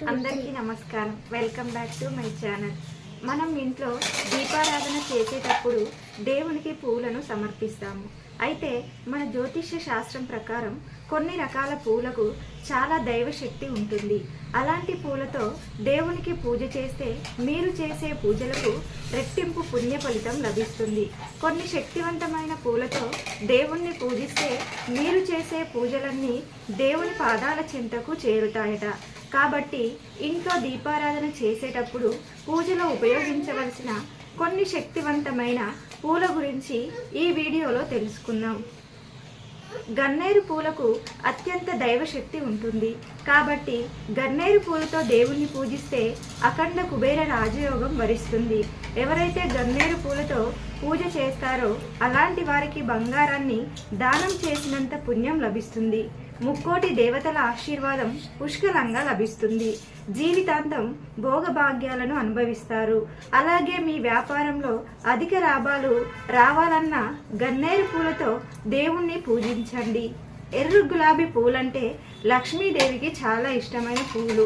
అందరికీ నమస్కారం. Welcome back to my channel మనం ఇంట్లో దీపారాధన చేసేటప్పుడు దేవునికి పూలను సమర్పిస్తాము. అయితే మన జ్యోతిష్య శాస్త్రం ప్రకారం కొన్ని రకాల పూలకు చాలా దైవశక్తి ఉంటుంది. అలాంటి పూలతో దేవునికి పూజ చేస్తే మీరు చేసే పూజలకు రెట్టింపు పుణ్య ఫలితం లభిస్తుంది. కొన్ని శక్తివంతమైన పూలతో దేవుణ్ణి పూజిస్తే మీరు చేసే పూజలన్నీ దేవుని పాదాల చెంతకు చేరుతాయట. కాబట్టి ఇంట్లో దీపారాధన చేసేటప్పుడు పూజలో ఉపయోగించవలసిన కొన్ని శక్తివంతమైన పూల గురించి ఈ వీడియోలో తెలుసుకుందాం. గన్నేరు పూలకు అత్యంత దైవశక్తి ఉంటుంది. కాబట్టి గన్నేరు పూలతో దేవుణ్ణి పూజిస్తే అఖండ కుబేర రాజయోగం వరిస్తుంది. ఎవరైతే గన్నేరు పూలతో పూజ చేస్తారో అలాంటి వారికి బంగారాన్ని దానం చేసినంత పుణ్యం లభిస్తుంది. ముక్కోటి దేవతల ఆశీర్వాదం పుష్కలంగా లభిస్తుంది. జీవితాంతం భోగభాగ్యాలను అనుభవిస్తారు. అలాగే మీ వ్యాపారంలో అధిక లాభాలు రావాలన్నా గన్నేరు పూలతో దేవుణ్ణి పూజించండి. ఎర్ర గులాబీ పూలంటే లక్ష్మీదేవికి చాలా ఇష్టమైన పూలు.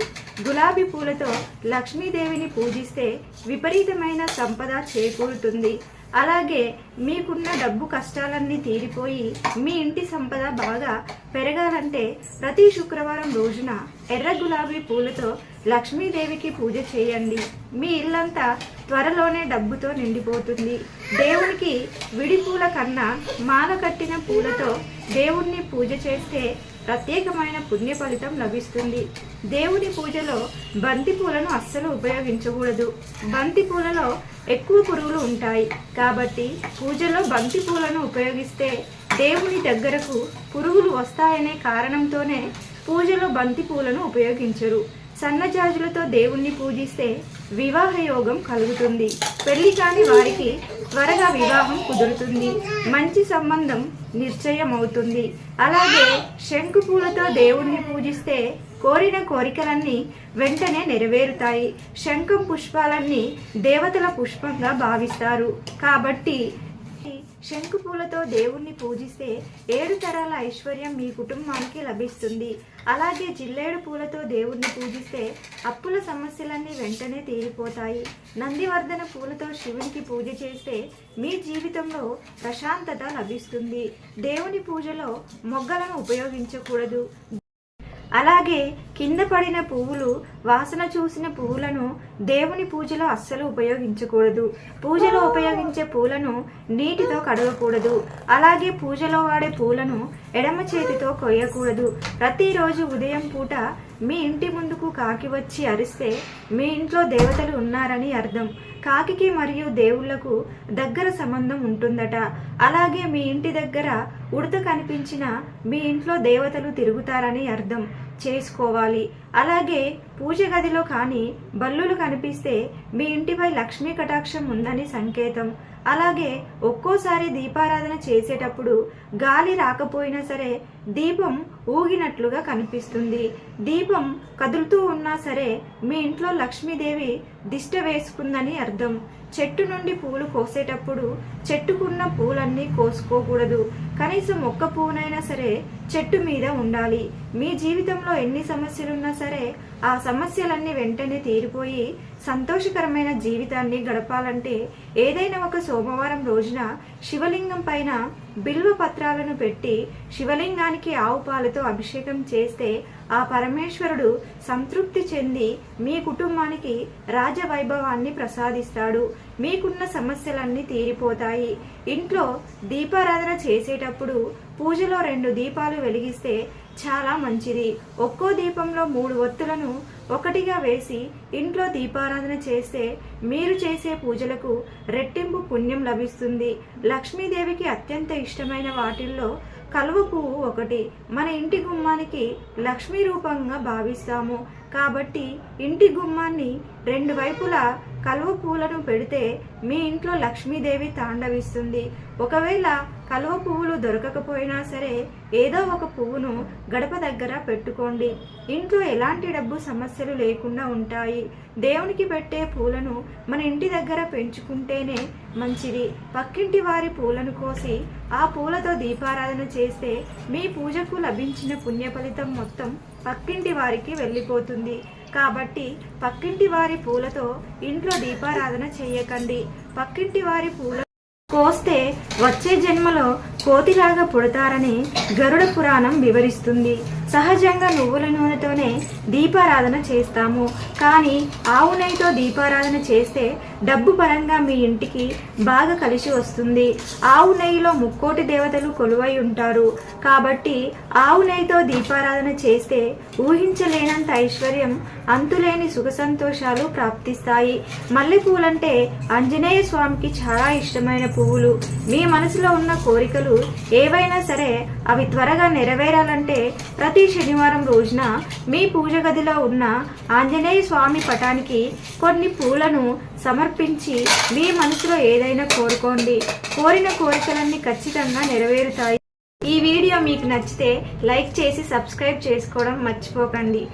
గులాబీ పూలతో లక్ష్మీదేవిని పూజిస్తే విపరీతమైన సంపద చేకూరుతుంది. అలాగే మీకున్న డబ్బు కష్టాలన్నీ తీరిపోయి మీ ఇంటి సంపద బాగా పెరగాలంటే ప్రతి శుక్రవారం రోజున ఎర్ర గులాబీ పూలతో లక్ష్మీదేవికి పూజ చేయండి. మీ ఇల్లంతా త్వరలోనే డబ్బుతో నిండిపోతుంది. దేవునికి విడి పూల కన్నా మాల కట్టిన పూలతో దేవుణ్ణి పూజ చేస్తే ప్రత్యేకమైన పుణ్య ఫలితం లభిస్తుంది. దేవుని పూజలో బంతి పూలను అస్సలు ఉపయోగించకూడదు. బంతి పూలలో ఎక్కువ పురుగులు ఉంటాయి. కాబట్టి పూజలో బంతి పూలను ఉపయోగిస్తే దేవుని దగ్గరకు పురుగులు వస్తాయనే కారణంతోనే పూజలో బంతి పూలను ఉపయోగించరు. సన్నజాజులతో దేవుణ్ణి పూజిస్తే వివాహ యోగం కలుగుతుంది. పెళ్ళి కాని వారికి త్వరగా వివాహం కుదురుతుంది. మంచి సంబంధం నిశ్చయం అవుతుంది అలాగే శంకు పూలతో దేవుణ్ణి పూజిస్తే కోరిన కోరికలన్నీ వెంటనే నెరవేరుతాయి. శంఖం పుష్పాలన్నీ దేవతల పుష్పంగా భావిస్తారు. కాబట్టి శంకు పూలతో దేవుణ్ణి పూజిస్తే ఏడు తరాల ఐశ్వర్యం మీ కుటుంబానికి లభిస్తుంది. అలాగే జిల్లేడు పూలతో దేవుణ్ణి పూజిస్తే అప్పుల సమస్యలన్నీ వెంటనే తీరిపోతాయి. నందివర్ధన పూలతో శివునికి పూజ చేస్తే మీ జీవితంలో ప్రశాంతత లభిస్తుంది. దేవుని పూజలో మొగ్గలను ఉపయోగించకూడదు. అలాగే కింద పడిన పువ్వులు వాసన చూసిన పువ్వులను దేవుని పూజలో అస్సలు ఉపయోగించకూడదు. పూజలో ఉపయోగించే పూలను నీటితో కడగకూడదు. అలాగే పూజలో వాడే పూలను ఎడమ చేతితో కొయ్యకూడదు. ప్రతిరోజు ఉదయం పూట మీ ఇంటి ముందుకు కాకి వచ్చి అరిస్తే మీ ఇంట్లో దేవతలు ఉన్నారని అర్థం. కాకికి మరియు దేవుళ్ళకు దగ్గర సంబంధం ఉంటుందట. అలాగే మీ ఇంటి దగ్గర ఉడత కనిపించిన మీ ఇంట్లో దేవతలు తిరుగుతారని అర్థం. చేసుకోవాలి. అలాగే పూజ గదిలో కానీ బల్లులు కనిపిస్తే మీ ఇంటిపై లక్ష్మీ కటాక్షం ఉందని సంకేతం. అలాగే ఒక్కోసారి దీపారాధన చేసేటప్పుడు గాలి రాకపోయినా సరే దీపం ఊగినట్లుగా కనిపిస్తుంది. దీపం కదులుతూ ఉన్నా సరే మీ ఇంట్లో లక్ష్మీదేవి దిష్ట వేసుకుందని అర్థం. చెట్టు నుండి పూలు కోసేటప్పుడు చెట్టుకున్న పూలన్నీ కోసుకోకూడదు. కనీసం ఒక్క పువ్వునైనా సరే చెట్టు మీద ఉండాలి. మీ జీవితంలో ఎన్ని సమస్యలున్నా సరే ఆ సమస్యలన్నీ వెంటనే తీరిపోయి సంతోషకరమైన జీవితాన్ని గడపాలంటే ఏదైనా ఒక సోమవారం రోజున శివలింగం పైన బిల్వ పత్రాలను పెట్టి శివలింగానికి ఆవు పాలతో అభిషేకం చేస్తే ఆ పరమేశ్వరుడు సంతృప్తి చెంది మీ కుటుంబానికి రాజవైభవాన్ని ప్రసాదిస్తాడు. మీకున్న సమస్యలన్నీ తీరిపోతాయి. ఇంట్లో దీపారాధన చేసేటప్పుడు పూజలో రెండు దీపాలు వెలిగిస్తే చాలా మంచిది. ఒక్కో దీపంలో మూడు ఒత్తులను ఒకటిగా వేసి ఇంట్లో దీపారాధన చేస్తే మీరు చేసే పూజలకు రెట్టింపు పుణ్యం లభిస్తుంది. లక్ష్మీదేవికి అత్యంత ఇష్టమైన వాటిల్లో కలువ పువ్వు ఒకటి. మన ఇంటి గుమ్మానికి లక్ష్మీ రూపంగా భావిస్తాము. కాబట్టి ఇంటి గుమ్మాన్ని రెండు వైపులా కలువ పూలను పెడితే మీ ఇంట్లో లక్ష్మీదేవి తాండవిస్తుంది. ఒకవేళ కలువ పువ్వులు దొరకకపోయినా సరే ఏదో ఒక పువ్వును గడప దగ్గర పెట్టుకోండి. ఇంట్లో ఎలాంటి డబ్బు సమస్యలు లేకుండా ఉంటాయి. దేవునికి పెట్టే పూలను మన ఇంటి దగ్గర పెంచుకుంటేనే మంచిది. పక్కింటి వారి పూలను కోసి ఆ పూలతో దీపారాధన చేస్తే మీ పూజకు లభించిన పుణ్య ఫలితం మొత్తం పక్కింటి వారికి వెళ్ళిపోతుంది. కాబట్టి పక్కింటి వారి పూలతో ఇంట్లో దీపారాధన చేయకండి. పక్కింటి వారి పూల కోస్తే వచ్చే జన్మలో కోతిలాగా పుడతారని గరుడ పురాణం వివరిస్తుంది. సహజంగా నువ్వుల నూనెతోనే దీపారాధన చేస్తాము. కానీ ఆవు నెయ్యితో దీపారాధన చేస్తే డబ్బు పరంగా మీ ఇంటికి బాగా కలిసి వస్తుంది. ఆవు నెయ్యిలో ముక్కోటి దేవతలు కొలువై ఉంటారు. కాబట్టి ఆవు నెయ్యితో దీపారాధన చేస్తే ఊహించలేనంత ఐశ్వర్యం అంతులేని సుఖ సంతోషాలు ప్రాప్తిస్తాయి. మల్లెపూలంటే ఆంజనేయ స్వామికి చాలా ఇష్టమైన పువ్వులు. మీ మనసులో ఉన్న కోరికలు ఏవైనా సరే అవి త్వరగా నెరవేరాలంటే ప్రతి ప్రతి శనివారం రోజున మీ పూజ గదిలో ఉన్న ఆంజనేయ స్వామి పటానికి కొన్ని పూలను సమర్పించి మీ మనసులో ఏదైనా కోరుకోండి. కోరిన కోరికలన్నీ ఖచ్చితంగా నెరవేరుతాయి. ఈ వీడియో మీకు నచ్చితే లైక్ చేసి సబ్స్క్రైబ్ చేసుకోవడం మర్చిపోకండి.